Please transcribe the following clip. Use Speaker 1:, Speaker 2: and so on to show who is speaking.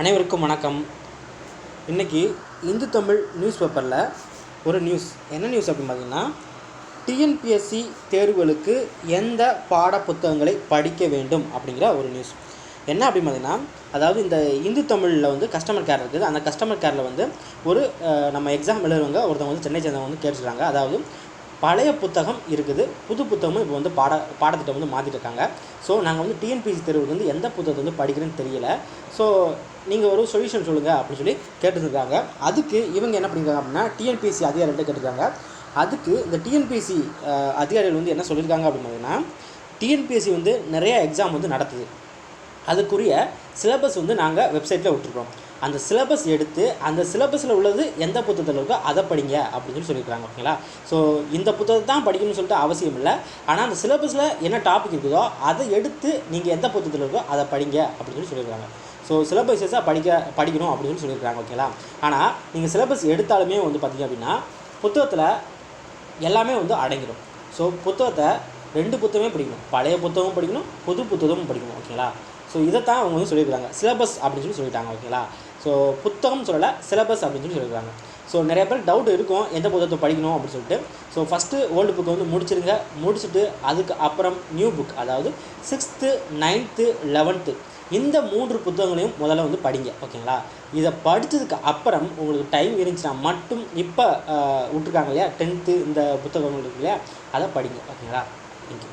Speaker 1: அனைவருக்கும் வணக்கம். இன்றைக்கி இந்து தமிழ் நியூஸ் பேப்பரில் ஒரு நியூஸ் என்ன நியூஸ் அப்படின்னு பார்த்தீங்கன்னா டிஎன்பிஎஸ்சி தேர்வுகளுக்கு எந்த பாட புத்தகங்களை படிக்க வேண்டும் அப்படிங்கிற ஒரு நியூஸ் என்ன அப்படின்னு பார்த்தீங்கன்னா அதாவது இந்த இந்து தமிழில் வந்து கஸ்டமர் கேர் இருக்குது. அந்த கஸ்டமர் கேரில் வந்து ஒரு நம்ம எக்ஸாம் எழுதுறவங்க ஒருத்தவங்க வந்து சென்னை சேர்ந்தவங்க வந்து கேட்டுருக்காங்க அதாவது பழைய புத்தகம் இருக்குது. புது புத்தகமும் இப்போ வந்து பாட பாடத்திட்டம் வந்து மாற்றிட்டு இருக்காங்க ஸோ நாங்கள் வந்து டிஎன்பிசி தேர்வுக்கு வந்து எந்த புத்தகத்தை வந்து படிக்கிறேன்னு தெரியல. ஸோ நீங்கள் ஒரு சொல்யூஷன் சொல்லுங்கள் அப்படின்னு சொல்லி கேட்டுருக்காங்க அதுக்கு இவங்க என்ன பண்ணியிருக்காங்க அப்படின்னா டிஎன்பிஎஸ்சி அதிகாரிகிட்ட கேட்டிருக்காங்க அதுக்கு இந்த டிஎன்பிஎஸ்சி அதிகாரிகள் வந்து என்ன சொல்லியிருக்காங்க அப்படின்னு பார்த்தீங்கன்னா டிஎன்பிஎஸ்சி வந்து நிறையா எக்ஸாம் வந்து நடத்துது. அதுக்குரிய சிலபஸ் வந்து நாங்கள் வெப்சைட்டில் விட்டுருக்கோம். அந்த சிலபஸ் எடுத்து அந்த சிலபஸில் உள்ளது எந்த புத்தகத்தில் இருக்கோ அதை படிங்க அப்படின்னு சொல்லி சொல்லியிருக்காங்க ஓகேங்களா? ஸோ இந்த புத்தகத்தை தான் படிக்கணும்னு சொல்லிட்டு அவசியம் இல்லை. ஆனால் அந்த சிலபஸில் என்ன டாபிக் இருக்குதோ அதை எடுத்து நீங்கள் எந்த புத்தகத்தில் இருக்கோ அதை படிங்க அப்படின்னு சொல்லி சொல்லியிருக்காங்க. ஸோ சிலபஸஸாக படிக்க படிக்கணும் அப்படின்னு சொல்லி சொல்லியிருக்காங்க ஓகேங்களா? ஆனால் நீங்கள் சிலபஸ் எடுத்தாலுமே வந்து பார்த்தீங்க அப்படின்னா புத்தகத்தில் எல்லாமே வந்து அடங்கிடும் ஸோ புத்தகத்தை ரெண்டு புத்தகமே படிக்கணும். பழைய புத்தகமும் படிக்கணும் புது புத்தகமும் படிக்கணும் ஓகேங்களா? ஸோ இதைத்தான் அவங்க வந்து சொல்லியிருக்காங்க. சிலபஸ் அப்படின்னு சொல்லி சொல்லிட்டாங்க ஓகேங்களா? ஸோ புத்தகம் சொல்லலை சிலபஸ் அப்படின்னு சொல்லி சொல்லியிருக்காங்க ஸோ நிறைய பேர் டவுட் இருக்கும் எந்த புத்தகத்தை படிக்கணும் அப்படின்னு சொல்லிட்டு. ஸோ ஃபஸ்ட்டு ஓல்டு புக்கை வந்து முடிச்சிருங்க. முடிச்சுட்டு அதுக்கு அப்புறம் நியூ புக் அதாவது சிக்ஸ்த்து நைன்த்து லெவன்த்து இந்த மூன்று புத்தகங்களையும் முதல்ல வந்து படிங்க ஓகேங்களா இதை படித்ததுக்கு அப்புறம் உங்களுக்கு டைம் இருந்துச்சுன்னா மட்டும் இப்போ விட்ருக்காங்க இல்லையா? டென்த்து இந்த புத்தகங்கள் இருக்கு இல்லையா? அதை படிங்க ஓகேங்களா தேங்க்யூ